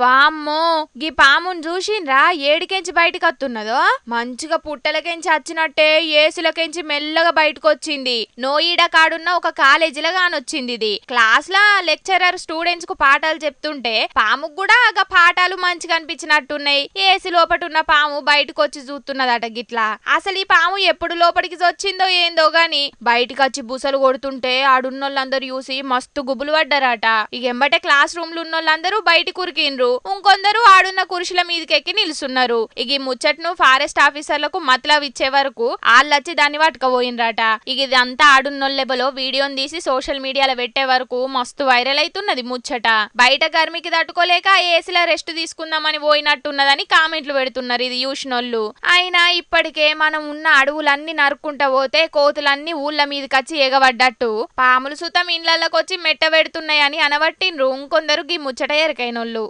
వామ్మో గీ పాముని చూసిండ్రా? ఏడికెంచి బయటకు వస్తున్నదో మంచిగా పుట్టలకెంచి వచ్చినట్టే ఏసులకెంచి మెల్లగా బయటకు వచ్చింది నోయిడ కాడున్న ఒక కాలేజీలో కానొచ్చింది ఇది క్లాస్ లా లెక్చరర్ స్టూడెంట్స్కు పాఠాలు చెప్తుంటే పాముకు కూడా ఆ పాఠాలు మంచిగా అనిపించినట్టున్నాయి. ఏసి లోపట ఉన్న పాము బయటకు వచ్చి చూస్తున్నదట గిట్లా. అసలు ఈ పాము ఎప్పుడు లోపలికి వచ్చిందో ఏందో గాని బయటకు వచ్చి బుసలు కొడుతుంటే ఆడున్నోళ్ళందరూ చూసి మస్తు గుబులు పడ్డారట. ఇక ఎంబటే క్లాస్ రూమ్లో ఉన్నోళ్ళందరూ కురికిండ్రు ఉరికిండ్రు ఇంకొందరు ఆడున్న కురుషుల మీదకెక్కి ఎక్కి ఇక ఈ ముచ్చట్ను ఫారెస్ట్ ఆఫీసర్లకు మతలవి ఇచ్చే వరకు వాళ్ళొచ్చి దాన్ని పట్టుకపోయినరట. ఇక ఇదంతా ఆడున్నోళ్ళెబలో వీడియోని తీసి సోషల్ మీడియాలో పెట్టే వరకు మస్తు వైరల్ అవుతున్నది ముచ్చట. బయట గర్మికి తట్టుకోలేక ఏసీలో రెస్ట్ తీసుకుందామని పోయినట్టున్నదని కామెంట్లు పెడుతున్నారు ఇది చూసినోళ్ళు. అయినా ఇప్పటికే మనం ఉన్న అడవులన్నీ నరుక్కుంటా పోతే కోతులన్నీ ఊళ్ళ మీదకి వచ్చి ఎగబడ్డట్టు. పాములు సుతం ఇండ్లలోకి వచ్చి మెట్ట పెడుతున్నాయని అనబట్టిండ్రు. ఇంకొందరు గీ ముచ్చట ఎరకైనోళ్ళు.